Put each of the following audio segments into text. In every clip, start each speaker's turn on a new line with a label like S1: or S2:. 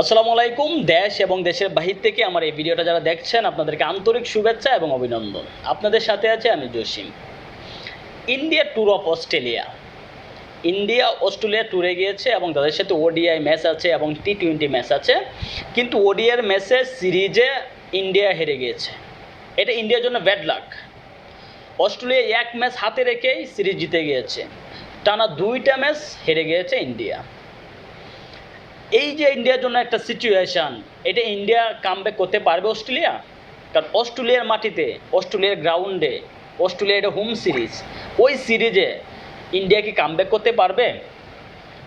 S1: আসসালামু আলাইকুম, দেশ এবং দেশের বাহির থেকে আমার এই ভিডিওটা যারা দেখছেন, আপনাদেরকে আন্তরিক শুভেচ্ছা এবং অভিনন্দন। আপনাদের সাথে আছে আমি Jasim. India tour of Australia. India Australia ট্যুরে গিয়েছে এবং তাদের সাথে ওডিআই ম্যাচ আছে এবং টি টোয়েন্টি ম্যাচ আছে। কিন্তু ওডিআর ম্যাচে সিরিজে ইন্ডিয়া হেরে গিয়েছে। এটা ইন্ডিয়ার জন্য ব্যাড লাক অস্ট্রেলিয়া এক ম্যাচ হাতে রেখেই সিরিজ জিতে গিয়েছে। টানা দুইটা ম্যাচ হেরে গিয়েছে ইন্ডিয়া। এই যে ইন্ডিয়ার জন্য একটা সিচুয়েশান এটা ইন্ডিয়া কামব্যাক করতে পারবে অস্ট্রেলিয়া? কারণ অস্ট্রেলিয়ার মাটিতে, অস্ট্রেলিয়ার গ্রাউন্ডে অস্ট্রেলিয়া এটা হোম সিরিজ ওই সিরিজে ইন্ডিয়া কি কামব্যাক করতে পারবে?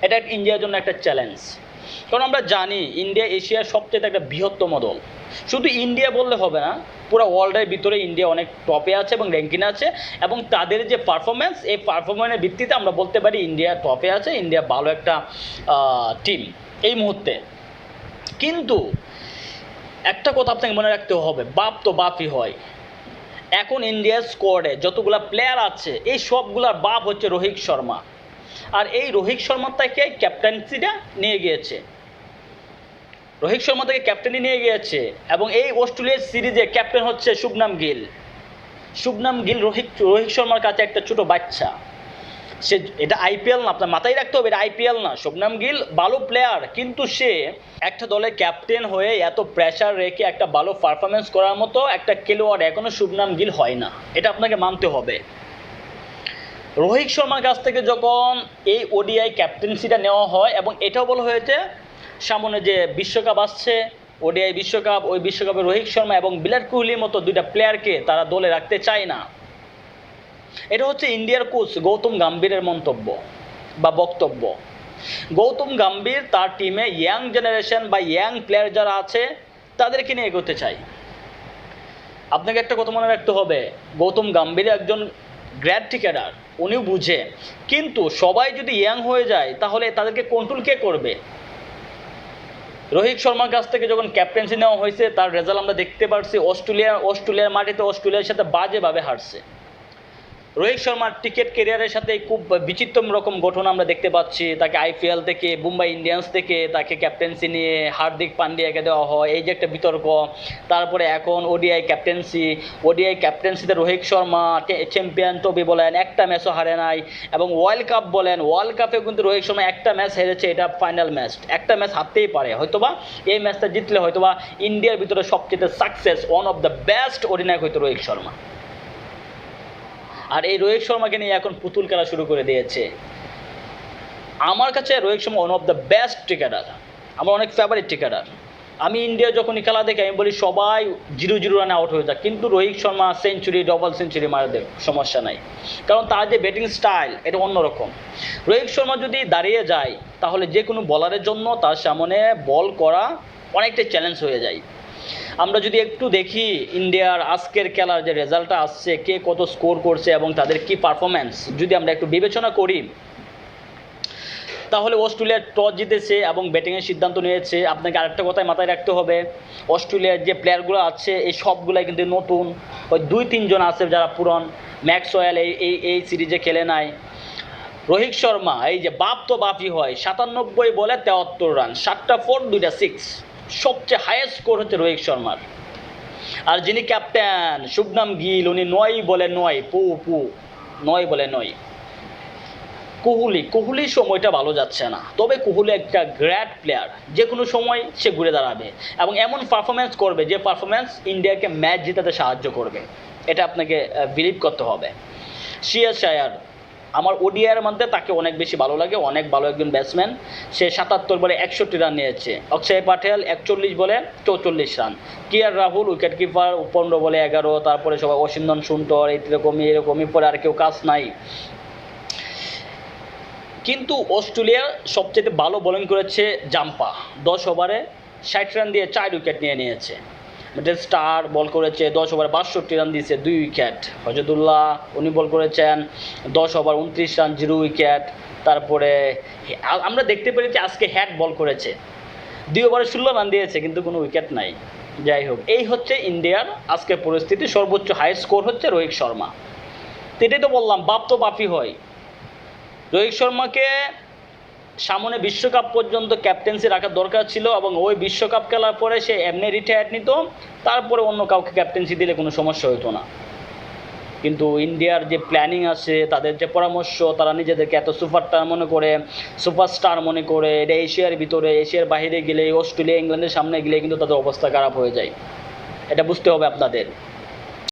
S1: এটা ইন্ডিয়ার জন্য একটা চ্যালেঞ্জ কারণ আমরা জানি ইন্ডিয়া, এশিয়ার সবচেয়ে একটা বৃহত্তম দল। শুধু ইন্ডিয়া বললে হবে না, পুরো ওয়ার্ল্ডের ভিতরে ইন্ডিয়া অনেক টপে আছে এবং র্যাঙ্কিং আছে এবং তাদের যে পারফরমেন্স এই পারফরমেন্সের ভিত্তিতে আমরা বলতে পারি ইন্ডিয়া টপে আছে, ইন্ডিয়া ভালো একটা টিম এই মুহূর্তে। কিন্তু একটা কথা আপনাকে মনে রাখতে হবে, বাপ তো বাপই হয়। এখন ইন্ডিয়ার স্কোয়াডে যতগুলা প্লেয়ার আছে, এই সবগুলার বাপ হচ্ছে রোহিত শর্মা। আর এই রোহিত শর্মা তাকে ক্যাপ্টেন্সিটা নিয়ে গিয়েছে। রোহিত শর্মা তাকে ক্যাপ্টেনই নিয়ে গিয়েছে এবং এই অস্ট্রেলিয়ার সিরিজে ক্যাপ্টেন হচ্ছে শুভনাম গিল। শুভনাম গিল রোহিত রোহিত শর্মার কাছে একটা ছোট বাচ্চা। সে, এটা আইপিএল না, আপনার মাথায় রাখতে হবে, এটা আইপিএল না। শুভনাম গিল ভালো প্লেয়ার কিন্তু সে একটা দলের ক্যাপ্টেন হয়ে এত প্রেশার রেখে একটা ভালো পারফরমেন্স করার মতো একটা খেলোয়াড় এখনও শুভনাম গিল হয় না। এটা আপনাকে মানতে হবে। রোহিত শর্মার কাছ থেকে যখন এই ওডিআই ক্যাপ্টেন্সিটা নেওয়া হয় এবং এটাও বলা হয়েছে, সামনে যে বিশ্বকাপ আসছে, ওডিআই বিশ্বকাপ, ওই বিশ্বকাপে রোহিত শর্মা এবং বিরাট কোহলির মতো দুইটা প্লেয়ারকে তারা দলে রাখতে চায় না। এটা হচ্ছে ইন্ডিয়ার কোচ গৌতম গাম্ভীরের মন্তব্য বা বক্তব্য। গৌতম গাম্ভীর তার টিমে ইয়াং জেনারেশন বা ইয়াং প্লেয়ার যারা আছে, তাদেরকে নিয়ে এগোতে চাই। আপনাকে একটা কথা মনে রাখতে হবে, গৌতম গাম্ভীর একজন গ্র্যাড ক্রিকেটার উনিও বুঝে। কিন্তু সবাই যদি ইয়াং হয়ে যায়, তাহলে তাদেরকে কন্ট্রোল কে করবে? রোহিত শর্মার কাছ থেকে যখন ক্যাপ্টেন্সি নেওয়া হয়েছে, তার রেজাল্ট আমরা দেখতে পারছি, অস্ট্রেলিয়া, অস্ট্রেলিয়ার মাটিতে অস্ট্রেলিয়ার সাথে বাজেভাবে হারছে। রোহিত শর্মার টিকেট কেরিয়ারের সাথে খুব বিচিত্র রকম গঠন আমরা দেখতে পাচ্ছি। তাকে আইপিএল থেকে, মুম্বাই ইন্ডিয়ান্স থেকে তাকে ক্যাপ্টেন্সি নিয়ে হার্দিক পান্ডিয়াকে দেওয়া হয়। এই যে একটা বিতর্ক। তারপরে এখন ওডিআই ক্যাপ্টেন্সি। ওডিআই ক্যাপ্টেন্সিতে রোহিত শর্মা চ্যাম্পিয়ন ট্রফি বলেন, একটা ম্যাচও হারে নাই। এবং ওয়ার্ল্ড কাপ বলেন, ওয়ার্ল্ড কাপে কিন্তু রোহিত শর্মা একটা ম্যাচ হেরেছে, এটা ফাইনাল ম্যাচ। একটা ম্যাচ হারতেই পারে। হয়তোবা এই ম্যাচটা জিতলে হয়তোবা ইন্ডিয়ার ভিতরে সবচেয়ে success one of the best অধিনায়ক হয়তো রোহিত শর্মা। আর এই রোহিত শর্মাকে নিয়ে এখন পুতুল খেলা শুরু করে দিয়েছে। আমার কাছে Rohit Sharma one of the best cricketer আমার অনেক ফেভারিট ক্রিকেটার আমি ইন্ডিয়া যখনই খেলা দেখি, আমি বলি সবাই জিরো জিরো রানে আউট হয়ে যায় কিন্তু Rohit Sharma century double century মারে দেয় সমস্যা নাই। কারণ তার যে ব্যাটিং স্টাইল এটা অন্যরকম। রোহিত শর্মা যদি দাঁড়িয়ে যায়, তাহলে যে কোনো বলারের জন্য তার সামনে বল করা অনেকটা চ্যালেঞ্জ হয়ে যায়। আমরা যদি একটু দেখি ইন্ডিয়ার আজকের খেলার যে রেজাল্টটা আসছে, কে কত স্কোর করছে এবং তাদের কি পারফরমেন্স যদি আমরা একটু বিবেচনা করি, তাহলে অস্ট্রেলিয়া টস জিতেছে এবং ব্যাটিংয়ের সিদ্ধান্ত নিয়েছে। আপনাকে আরেকটা কথায় মাথায় রাখতে হবে, অস্ট্রেলিয়ার যে প্লেয়ারগুলো আছে, এই সবগুলাই কিন্তু নতুন। ওই দুই তিনজন আছে যারা পুরন। ম্যাক্স ওয়েল এই এই এই সিরিজে খেলে নাই। রোহিত শর্মা, এই যে বাপ তো বাপই হয়, সাতানব্বই বলে তেয়াত্তর রান, সাতটা ফোর দুইটা সিক্স সবচেয়ে হায়েস্ট স্কোর হচ্ছে রোহিত শর্মার। আর যিনি ক্যাপ্টেন শুভনাম গিল, উনি নয় বলে নয়, পু পু, নয় বলে নয়। কোহলি, কোহলির সময়টা ভালো যাচ্ছে না। তবে কোহলি একটা গ্র্যাট প্লেয়ার যে কোনো সময় সে ঘুরে দাঁড়াবে এবং এমন পারফরমেন্স করবে যে পারফরমেন্স ইন্ডিয়াকে ম্যাচ জেতাতে সাহায্য করবে। এটা আপনাকে বিলিভ করতে হবে। শিয়া শায়ার আমার ওডিআর মধ্যে তাকে অনেক বেশি ভালো লাগে, অনেক ভালো একজন ব্যাটসম্যান সে সাতাত্তর বলে একষট্টি রান নিয়েছে। অক্ষয় পাটেল একচল্লিশ বলে চৌচল্লিশ রান কে আর রাহুল উইকেট কিপার পনেরো বলে এগারো, তারপরে সবাই অসিন্দন সুন্দর এরকমই এরকমই পরে আর কেউ কাজ নাই। কিন্তু অস্ট্রেলিয়া সবচেয়ে ভালো বোলিং করেছে জাম্পা। দশ ওভারে ষাট রান দিয়ে চার উইকেট নিয়ে নিয়েছে। মিডল স্টার বল করেছে, দশ ওভার বাষট্টি রান দিয়েছে, দুই উইকেট হজরতুল্লাহ উনি বল করেছেন, দশ ওভার উনত্রিশ রান জিরো উইকেট তারপরে আমরা দেখতে পেরেছি আজকে হ্যাট বল করেছে। দুই ওভারে ষোলো রান দিয়েছে, কিন্তু কোনো উইকেট নাই। যাই হোক, এই হচ্ছে ইন্ডিয়ার আজকের পরিস্থিতি। সর্বোচ্চ হাই স্কোর হচ্ছে রোহিত শর্মা। এটাই তো বললাম, বাপ তো বাপই হয়। রোহিত শর্মাকে সামনে বিশ্বকাপ পর্যন্ত ক্যাপ্টেন্সি রাখার দরকার ছিল এবং ওই বিশ্বকাপ খেলার পরে সে এমনি রিটায়ার নিত, তারপরে অন্য কাউকে ক্যাপ্টেন্সি দিলে কোনো সমস্যা হতো না। কিন্তু ইন্ডিয়ার যে প্ল্যানিং আছে, তাদের যে পরামর্শ, তারা নিজেদেরকে এত সুপারস্টার মনে করে সুপারস্টার মনে করে, এটা এশিয়ার ভিতরে, এশিয়ার বাইরে গেলে, অস্ট্রেলিয়া, ইংল্যান্ডের সামনে গেলে কিন্তু তাদের অবস্থা খারাপ হয়ে যায়। এটা বুঝতে হবে আপনাদের।